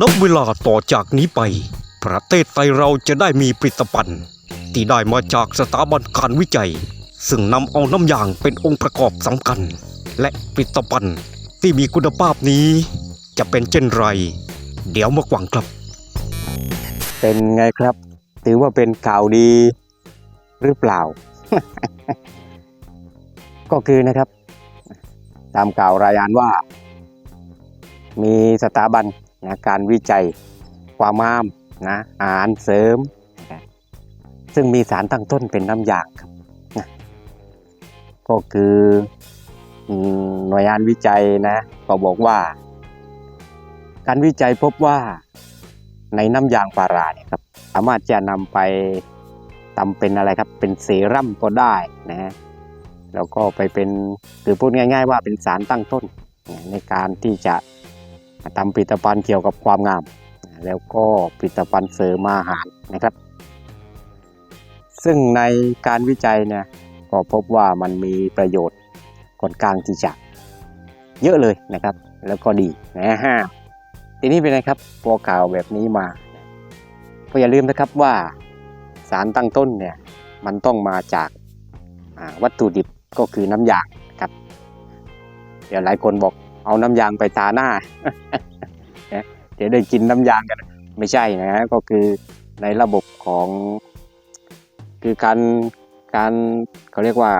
นับเวลาต่อจากนี้ไป ประเทศไทยเราจะได้มีผลิตภัณฑ์ ที่ได้มาจากสถาบันการวิจัย ซึ่งนำเอาน้ำยางเป็นองค์ประกอบสำคัญ และผลิตภัณฑ์ที่มีคุณภาพนี้ จะเป็นเช่นไร เดี๋ยวมากวังครับ เป็นไงครับ ถือว่าเป็นข่าวดีหรือเปล่า ก็คือนะครับ ตามข่าวรายงานว่า มีสถาบัน นะการวิจัยความงามนะอาหารเสริม ซึ่งมีสารตั้งต้นเป็นน้ำยางครับนะก็คือหน่วยงานวิจัยนะก็บอกว่า การวิจัยพบว่าในน้ำยางพาราเนี่ยครับสามารถจะนำไปทำเป็นอะไรครับ เป็นเซรั่มก็ได้นะแล้วก็ไปเป็นคือพูดง่าย ๆ ว่าเป็นสารตั้งต้นในการที่จะ ทำผลิตภัณฑ์เกี่ยวกับความงาม แล้วก็ผลิตภัณฑ์เสริมอาหารนะครับ ซึ่งในการวิจัยเนี่ยก็พบว่ามันมีประโยชน์ค่อนข้างที่จะเยอะเลยนะครับ แล้วก็ดีนะฮะทีนี้เป็นไงครับพอข่าวแบบนี้มาก็อย่าลืมนะครับว่าสารตั้งต้นเนี่ยมันต้องมาจากวัตถุดิบก็คือน้ำยางครับ เดี๋ยวหลายคนบอก เอาน้ำยางไปทาหน้า เดี๋ยวได้กินน้ำยางกัน ไม่ใช่นะฮะก็คือในระบบของคือการการเขาเรียกว่า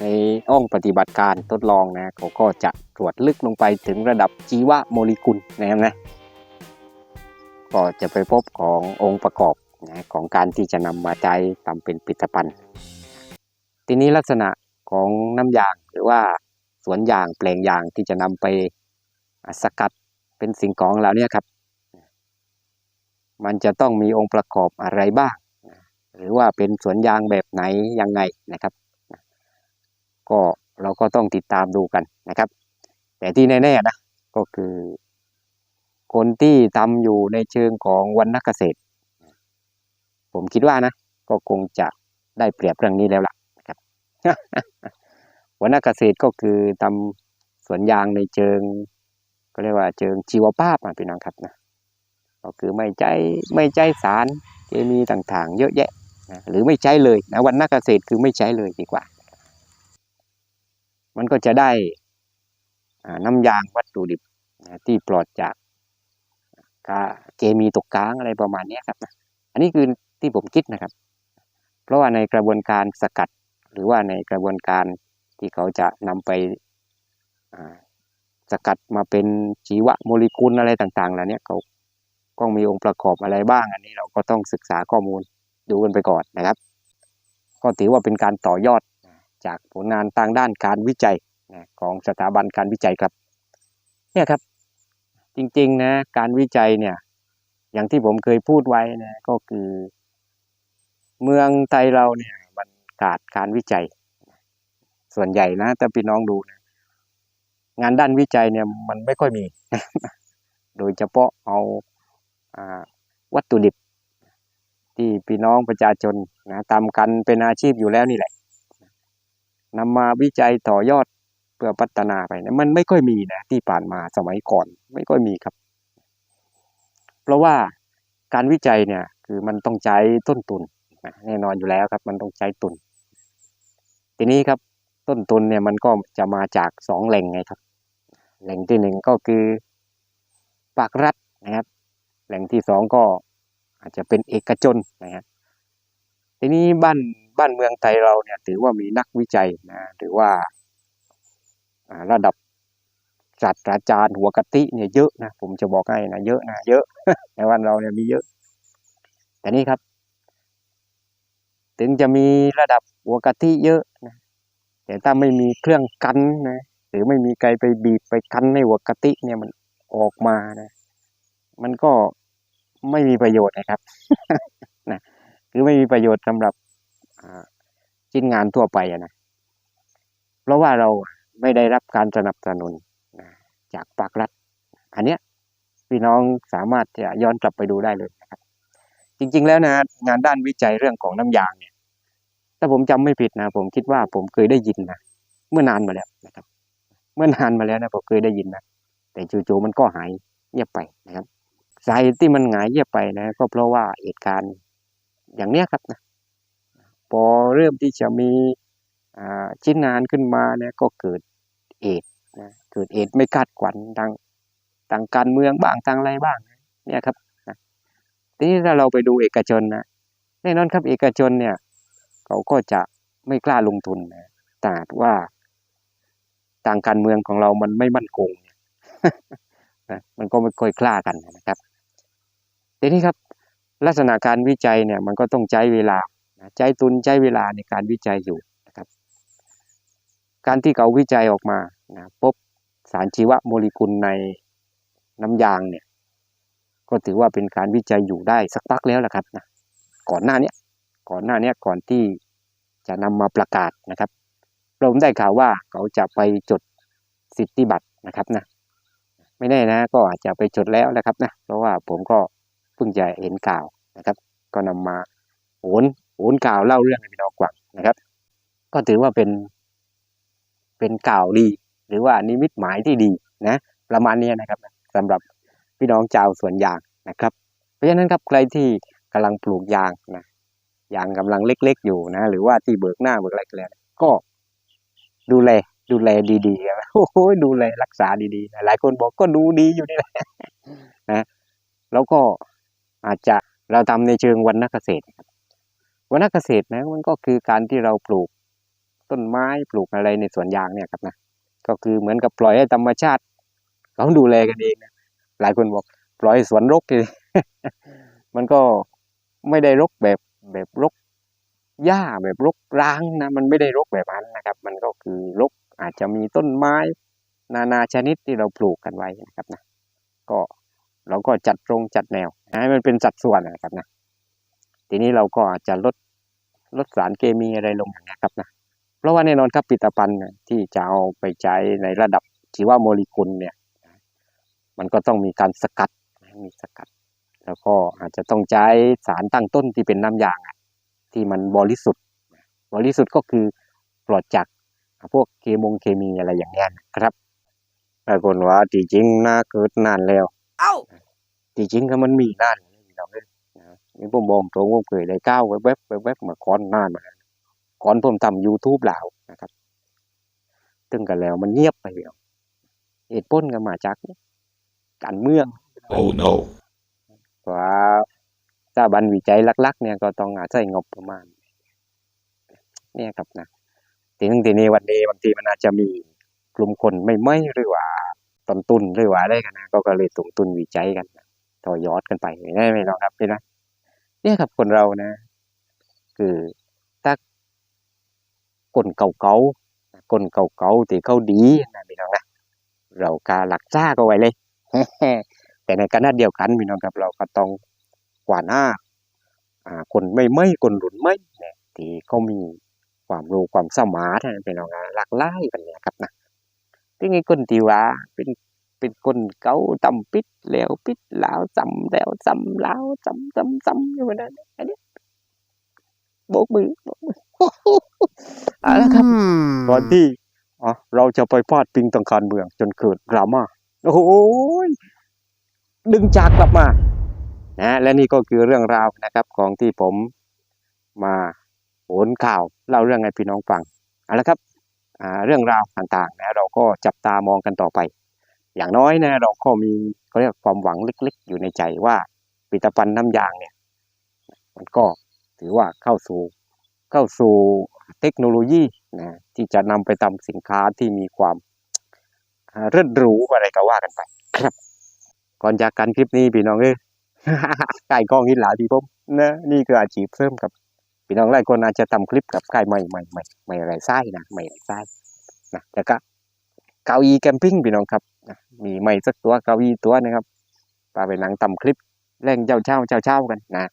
ในห้องปฏิบัติการทดลองนะเขาก็จะตรวจลึกลงไปถึงระดับชีวโมเลกุลนะครับนะก็จะไปพบขององค์ประกอบนะของการที่จะนำมาใช้ทำเป็นผลิตภัณฑ์ ทีนี้ลักษณะของน้ำยางหรือว่า วนยางแปลงยางที่จะนำไปสกัดเป็นสิ่งของเหล่านี้ครับ มันจะต้องมีองค์ประกอบอะไรบ้าง หรือว่าเป็นสวนยางแบบไหนยังไงนะครับ ก็เราก็ต้องติดตามดูกันนะครับ แต่ที่แน่ๆนะก็คือ คนที่ทำอยู่ในเชิงของวรรณเกษตร ผมคิดว่านะ ก็คงจะได้เปรียบเรื่องนี้แล้วล่ะนะครับ วรรณเกษตรก็คือทำสวนยางในเชิง ก็เรียกว่าเชิงชีวภาพอะพี่น้องครับนะก็คือไม่ใช้ไม่ใช้สารเคมีต่างๆ เยอะแยะนะหรือไม่ใช้เลยนะวรรณเกษตรคือไม่ใช้เลยดีกว่า มันก็จะได้น้ำยางวัตถุดิบนะที่ปลอดจากก็เคมีตกค้างอะไรประมาณนี้ครับนะอันนี้คือที่ผมคิดนะครับ เพราะว่าในกระบวนการสกัดหรือว่าในกระบวนการ ที่เขาจะนำไปสกัดมาเป็นชีวโมเลกุลอะไรต่างๆแล้วเนี่ยเขาก็มีองค์ประกอบอะไรบ้าง อันนี้เราก็ต้องศึกษาข้อมูลดูกันไปก่อนนะครับ ก็ถือว่าเป็นการต่อยอดจากผลงานทางด้านการวิจัยของสถาบันการวิจัยครับเนี่ยครับจริงๆนะการวิจัยเนี่ยอย่างที่ผมเคยพูดไว้นะก็คือ เมืองไทยเราเนี่ยมันขาดการวิจัย ส่วนใหญ่นะถ้าพี่น้องดูนะงานด้านวิจัยเนี่ยมันไม่ค่อยมี โดยเฉพาะเอาอวัตถุดิบ ที่พี่น้องประชาชนนะทำกันเป็นอาชีพอยู่แล้วนี่แหละนำมาวิจัยต่อยอดเพื่อพัฒนาไปเนี่ยมันไม่ค่อยมีนะที่ผ่านมาสมัยก่อนไม่ค่อยมีครับ เพราะว่าการวิจัยเนี่ยคือมันต้องใช้ต้นทุนแน่นอนอยู่แล้วครับ มันต้องใช้ทุน ทีนี้ครับ ต้นทุนเนี่ยมันก็จะมาจากสองแหล่งไงครับ แหล่งที่หนึ่งก็คือภาครัฐนะครับ แหล่งที่สองก็อาจจะเป็นเอกชนนะครับทีนี้บ้านบ้านเมืองไทยเราเนี่ย ถือว่ามีนักวิจัยนะหรือว่าระดับศาสตราจารย์หัวกะทิเนี่ยเยอะนะผมจะบอกให้นะเยอะนะเยอะในวันเราเนี่ยมีเยอะ แต่นี่ครับ ถึงจะมีระดับหัวกะทิเยอะนะ แต่ถ้าไม่มีเครื่องกันนะหรือไม่มีใครไปบีบไปคั้นในหัวกะทิเนี่ยมันออกมานะ มันก็ไม่มีประโยชน์นะครับนะคือไม่มีประโยชน์สำหรับชิ้นงานทั่วไปนะเพราะว่าเราไม่ได้รับการสนับสนุนนะจากภาครัฐ อันเนี้ยพี่น้องสามารถจะย้อนกลับไปดูได้เลยนะครับ จริง ๆ แล้วนะงานด้านวิจัยเรื่องของน้ำยางเนี่ย ถ้าผมจำไม่ผิดนะผมคิดว่าผมเคยได้ยินนะเมื่อนานมาแล้วนะครับ เมื่อนานมาแล้วนะผมเคยได้ยินนะแต่จู่ๆมันก็หายเงียบไปนะครับสาเหตุที่มันหายเยียบไปนะ ก็เพราะว่าเหตุการณ์อย่างเนี้ยครับนะพอเริ่มที่จะมีชิ้นงานขึ้นมาเนี่ยก็เกิดเอดนะเกิดเอดไม่คาดขวัญทางทางการเมืองบ้างทางอะไรบ้างเนี่ยครับนะทีนี้ถ้าเราไปดูเอกชนนะแน่นอนครับเอกชนเนี่ย เขาก็จะไม่กล้าลงทุนนะแต่ว่าทางการเมืองของเรามันไม่มั่นคงเนี่ยนะมันก็ไม่ค่อยกล้ากันนะครับทีนี้ครับลักษณะการวิจัยเนี่ยมันก็ต้องใช้เวลาใช้ทุนใช้เวลาในการวิจัยอยู่นะครับ การที่เขาวิจัยออกมานะพบสารชีวโมเลกุลในน้ำยางเนี่ยก็ถือว่าเป็นการวิจัยอยู่ได้สักพักแล้วแหละครับนะก่อนหน้านี้ ก่อนหน้านี้ก่อนที่จะนำมาประกาศนะครับผมได้ข่าวว่าเขาจะไปจดสิทธิบัตรนะครับนะไม่แน่นะก็อาจจะไปจดแล้วนะครับนะเพราะว่าผมก็เพิ่งจะเห็นข่าวนะครับ ก็นำมาโอนโอนข่าวเล่าเรื่องให้พี่น้องฟังนะครับ ก็ถือว่าเป็นเป็นข่าวดี หรือว่านิมิตหมายที่ดีนะประมาณนี้นะครับสำหรับพี่น้องชาวสวนยางนะครับ เพราะฉะนั้นครับใครที่กำลังปลูกยางนะ ยางกำลังเล็ก ๆ อยู่นะ หรือว่าที่เบิกหน้าเบิกอะไรกันแล้วก็ดูแลดูแลดีๆโอ้โหดูแลรักษาดีๆ หลายคนบอกก็ดูดีอยู่นี่แหละนะแล้วก็อาจจะเราทำในเชิงวรรณเกษตรครับวรรณเกษตรนะมันก็คือการที่เราปลูกต้นไม้ปลูกอะไรในสวนยางเนี่ยครับนะก็คือเหมือนกับปล่อยให้ธรรมชาติเขาดูแลกันเองนะหลายคนบอกปล่อยสวนรกเลยมันก็ไม่ได้รกแบบ แบบรกหญ้าแบบรกร้างนะมันไม่ได้รกแบบนั้นนะครับ มันก็คือรกอาจจะมีต้นไม้ นานาชนิดที่เราปลูกกันไว้นะครับนะก็เราก็จัดตรงจัดแนวให้มันเป็นสัดส่วนนะครับนะทีนี้เราก็อาจจะลดลดสารเคมีอะไรลงอย่างนี้ยครับนะเพราะว่าแน่นอนครับผลิตภัณฑ์เนี่ยที่จะเอาไปใช้ในระดับชีวโมเลกุลเนี่ย มันก็ต้องมีการสกัดมีสกัด แล้วก็อาจจะต้องใช้สารตั้งต้นที่เป็นน้ำยางอะที่มันบริสุทธิ์ บริสุทธิ์ก็คือปลอดจากพวกเคมงเคมีอะไรอย่างเงี้ยนะครับแต่คนว่าที่จริงน่าเกิดนานแล้ว เอ้าที่จริงก็มันมีนานแล้วพี่น้องเอ้ยนะนี่ผมบอกตรงผมเคยได้ก้าวแวบๆแวบๆมาก่อนนานมาแล้วก่อนผมทำ YouTube แล้วนะครับตึงกันแล้วมันเงียบไปแล้วเหตุผลก็มาจากการเมือง Oh no ว่าสถาบันวิจัยหลักๆ เนี่ยก็ต้องอาศัยงบประมาณ เนี่ยครับนะทีนึงทีนี้วันนี้บางทีมันอาจจะมีกลุ่มคนไม่ไม่หรือว่าต้นทุนหรือว่าอะไรกันนะก็ก็เลยลงทุนวิจัยกันนะต่อยอดกันไปได้ไหมน้องครับพี่นะเนี่ยครับคนเรานะ คือถ้าคนเก่าๆคนเก่าๆที่เขาดีนะพี่น้องนะเรากาหลักจ้าก็ไว้เลย แต่ในขณะเดียวกันพี่น้องครับเราก็ต้องกว่าหน้าอ่าคนไม่ไม่คนรุ่นไม่เนี่ยที่เขามีความรู้ความสามารถนะพี่น้องนะหลากหลายกันเนี่ยครับนะที่นี่คนที่ว่าเป็นเป็นคนเก่าตำปิดแล้วปิดแล้วจำแล้วจำแล้วจำจำจำอยู่แบบนั้นอันนี้โบกมือโบกมือเอาละครับก่อนที่อ๋อเราจะไปพาดพิงทางการเมืองจนเกิดดราม่าโอ้โหย ดึงจากกลับมานะและนี่ก็คือเรื่องราวนะครับของที่ผมมาโหนข่าวเล่าเรื่องให้พี่น้องฟังเอาละครับเรื่องราวต่างๆนะเราก็จับตามองกันต่อไป อย่างน้อยนะเราก็มีเขาเรียกความหวังเล็กๆ อยู่ในใจว่าผลิตภัณฑ์น้ำยางเนี่ยมันก็ถือว่าเข้าสู่เข้าสู่เทคโนโลยีนะที่จะนำไปทำสินค้าที่มีความเลิศหรูอะไรก็ว่ากันไปครับ ก่อนจากกันคลิปนี้พี่น้องเอ้ยไก่กล้องหินหลาพี่ผมนะนี่คืออาชีพเสริมครับพี่น้องหลายคนอาจจะทำคลิปกับไก่ใหม่ใหม่ใหม่ใหม่ไรไส้นะใหม่ไรไส้นะแล้วก็เก้าอี้แคมปิ้งพี่น้องครับนะมีใหม่สักตัวเก้าอี้ตัวนะครับปาไปหนังทำคลิปแรงเจ้าเช่าเจ้าเช่ากันนะ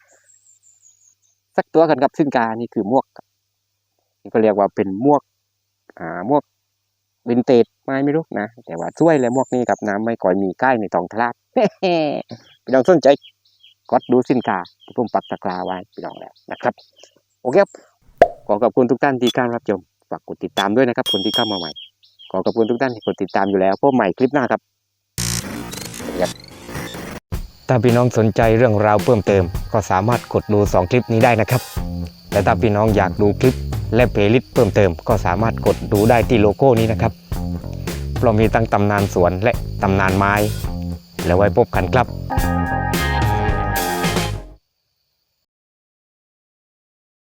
สักตัวกันครับซึ่งกานี่คือมวกนี่ก็เรียกว่าเป็นมวกอ่ามวก วินเทจไม่ไม่รู้นะแต่ว่าช่วยเลยหมวกนี้กับน้ำไม่ก่อยมีใกล้ในตองทลาดพี่น้องสนใจกดดูสินค้าที่ผมปักตะกร้าไว้พี่น้องแล้วนะครับ โอเคครับขอขอบคุณทุกท่านที่เข้ารับชมฝากกดติดตามด้วยนะครับคนที่เข้ามาใหม่ ขอขอบคุณทุกท่านที่กดติดตามอยู่แล้วพบใหม่คลิปหน้าครับถ้าพี่น้องสนใจเรื่องราวเพิ่มเติม ก็สามารถกดดู 2 คลิปนี้ได้นะครับ แต่ถ้าพี่น้องอยากดูคลิป และเพลย์ลิสต์เพิ่มเติมก็สามารถกดดูได้ที่โลโก้นี้นะครับเพราะมีตั้งตำนานสวนและตำนานไม้ แล้วไว้พบกันครับ